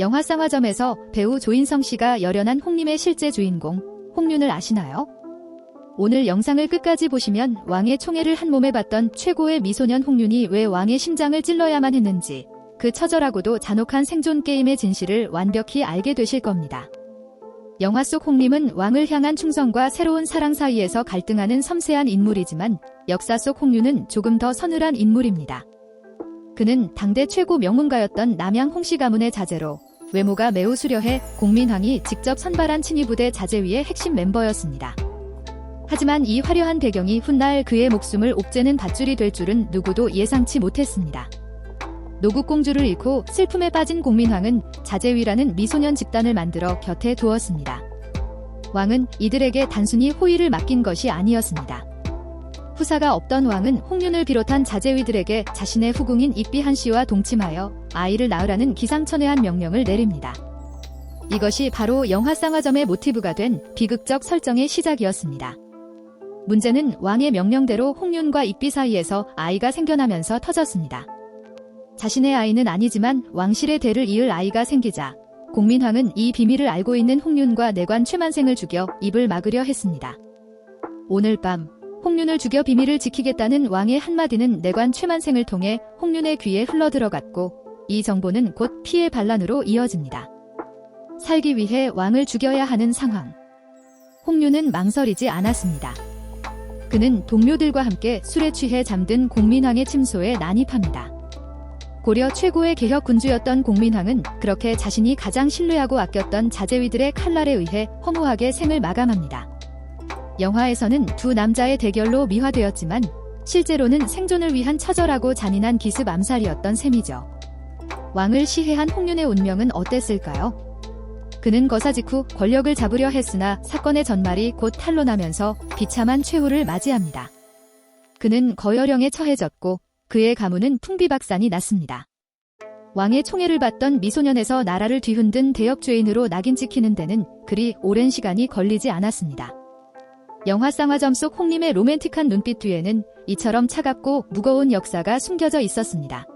영화 쌍화점에서 배우 조인성 씨가 열연한 홍림의 실제 주인공 홍윤을 아시나요? 오늘 영상을 끝까지 보시면 왕의 총애를 한 몸에 받던 최고의 미소년 홍윤이 왜 왕의 심장을 찔러야만 했는지 그 처절하고도 잔혹한 생존 게임의 진실을 완벽히 알게 되실 겁니다. 영화 속 홍림은 왕을 향한 충성과 새로운 사랑 사이에서 갈등하는 섬세한 인물이지만 역사 속 홍윤은 조금 더 서늘한 인물입니다. 그는 당대 최고 명문가였던 남양 홍씨 가문의 자제로 외모가 매우 수려해 공민왕이 직접 선발한 친위부대 자제위의 핵심 멤버였습니다. 하지만 이 화려한 배경이 훗날 그의 목숨을 옥죄는 밧줄이 될 줄은 누구도 예상치 못했습니다. 노국공주를 잃고 슬픔에 빠진 공민왕은 자제위라는 미소년 집단을 만들어 곁에 두었습니다. 왕은 이들에게 단순히 호의를 맡긴 것이 아니었습니다. 후사가 없던 왕은 홍윤을 비롯한 자제위들에게 자신의 후궁인 익비한 씨와 동침하여 아이를 낳으라는 기상천외한 명령을 내립니다. 이것이 바로 영화 쌍화점의 모티브가 된 비극적 설정의 시작이었습니다. 문제는 왕의 명령대로 홍윤과 익비 사이에서 아이가 생겨나면서 터졌습니다. 자신의 아이는 아니지만 왕실의 대를 이을 아이가 생기자 공민왕은 이 비밀을 알고 있는 홍윤과 내관 최만생을 죽여 입을 막으려 했습니다. 오늘 밤 홍윤을 죽여 비밀을 지키겠다는 왕의 한마디는 내관 최만생을 통해 홍윤의 귀에 흘러들어갔고 이 정보는 곧 피해 반란으로 이어집니다. 살기 위해 왕을 죽여야 하는 상황. 홍윤은 망설이지 않았습니다. 그는 동료들과 함께 술에 취해 잠든 공민왕의 침소에 난입합니다. 고려 최고의 개혁 군주였던 공민왕은 그렇게 자신이 가장 신뢰하고 아꼈던 자제위들의 칼날에 의해 허무하게 생을 마감합니다. 영화에서는 두 남자의 대결로 미화되었지만 실제로는 생존을 위한 처절하고 잔인한 기습 암살이었던 셈이죠. 왕을 시해한 홍윤의 운명은 어땠을까요? 그는 거사 직후 권력을 잡으려 했으나 사건의 전말이 곧 탄로나면서 비참한 최후를 맞이합니다. 그는 거열령에 처해졌고 그의 가문은 풍비박산이 났습니다. 왕의 총애를 받던 미소년에서 나라를 뒤흔든 대역죄인으로 낙인 찍히는 데는 그리 오랜 시간이 걸리지 않았습니다. 영화 쌍화점 속 홍림의 로맨틱한 눈빛 뒤에는 이처럼 차갑고 무거운 역사가 숨겨져 있었습니다.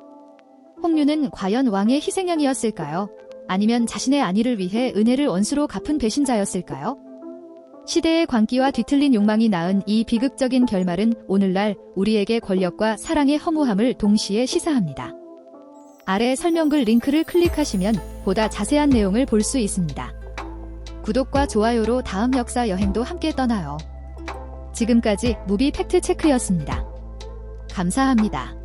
홍윤은 과연 왕의 희생양이었을까요? 아니면 자신의 안위를 위해 은혜를 원수로 갚은 배신자였을까요? 시대의 광기와 뒤틀린 욕망이 낳은 이 비극적인 결말은 오늘날 우리에게 권력과 사랑의 허무함을 동시에 시사합니다. 아래 설명글 링크를 클릭하시면 보다 자세한 내용을 볼 수 있습니다. 구독과 좋아요로 다음 역사 여행도 함께 떠나요. 지금까지 무비 팩트 체크였습니다. 감사합니다.